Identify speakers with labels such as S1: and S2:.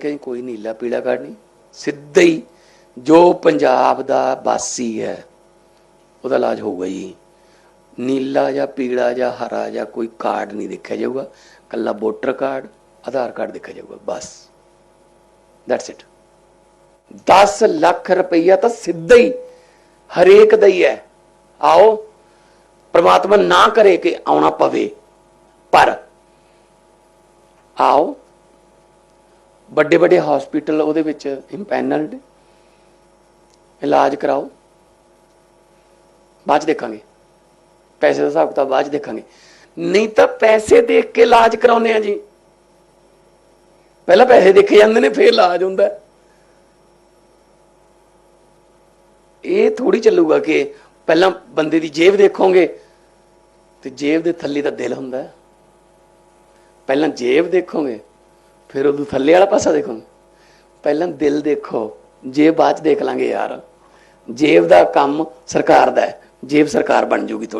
S1: ਕਹੀਂ ਕੋਈ ਨੀਲਾ ਪੀਲਾ ਕਾਰਡ ਨਹੀਂ। ਸਿੱਧਾ ਹੀ ਜੋ ਪੰਜਾਬ ਦਾ ਵਾਸੀ ਹੈ, ਉਹਦਾ ਇਲਾਜ ਹੋਊਗਾ ਜੀ। ਨੀਲਾ ਜਾਂ ਪੀਲਾ ਜਾਂ ਹਰਾ ਜਾਂ ਕੋਈ ਕਾਰਡ ਨਹੀਂ ਦੇਖਿਆ ਜਾਊਗਾ। ਕੱਲਾ ਵੋਟਰ ਕਾਰਡ, ਆਧਾਰ ਕਾਰਡ ਦੇਖਿਆ ਜਾਊਗਾ, ਬਸ। ਦੈਟਸ ਇਟ 10 ਲੱਖ ਰੁਪਈਆ ਤਾਂ ਸਿੱਧਾ ਹੀ ਹਰੇਕ ਦਾ ਹੀ ਹੈ। ਆਓ, ਪ੍ਰਮਾਤਮਾ ਨਾ ਕਰੇ ਕਿ ਆਉਣਾ ਪਵੇ, ਪਰ ਆਓ ਵੱਡੇ ਵੱਡੇ ਹਸਪੀਟਲ ਉਹਦੇ ਵਿੱਚ ਇੰਪੈਨਲਡ ਇਲਾਜ ਕਰਾਓ। ਬਾਅਦ ਚ ਦੇਖਾਂਗੇ। ਪੈਸੇ ਦਾ ਹਿਸਾਬ ਕਿਤਾਬ ਬਾਅਦ ਚ ਦੇਖਾਂਗੇ। ਨਹੀਂ ਤਾਂ ਪੈਸੇ ਦੇਖ ਕੇ ਇਲਾਜ ਕਰਾਉਨੇ ਆ ਜੀ। ਪਹਿਲਾਂ ਪੈਸੇ ਦੇਖੇ ਜਾਂਦੇ ਨੇ, ਫਿਰ ਇਲਾਜ ਹੁੰਦਾ। ਇਹ ਥੋੜੀ ਚੱਲੂਗਾ ਕਿ ਪਹਿਲਾਂ ਬੰਦੇ ਦੀ ਜੇਬ ਦੇਖੋਗੇ, ਤੇ ਜੇਬ ਦੇ ਥੱਲੇ ਤਾਂ ਦਿਲ ਹੁੰਦਾ। ਪਹਿਲਾਂ ਜੇਬ ਦੇਖੋਗੇ। ਫਿਰ ਉਦੋਂ ਥੱਲੇ ਵਾਲਾ ਪਾਸਾ ਦੇਖੋ ਪਹਿਲਾਂ ਦਿਲ ਦੇਖੋ, ਜੇਬ ਬਾਅਦ ਚ ਦੇਖ ਲਾਂਗੇ ਯਾਰ। ਜੇਬ ਦਾ ਕੰਮ ਸਰਕਾਰ ਦਾ ਹੈ, ਜੇਬ ਸਰਕਾਰ ਬਣ ਜੂਗੀ ਤੁਹਾਡੀ।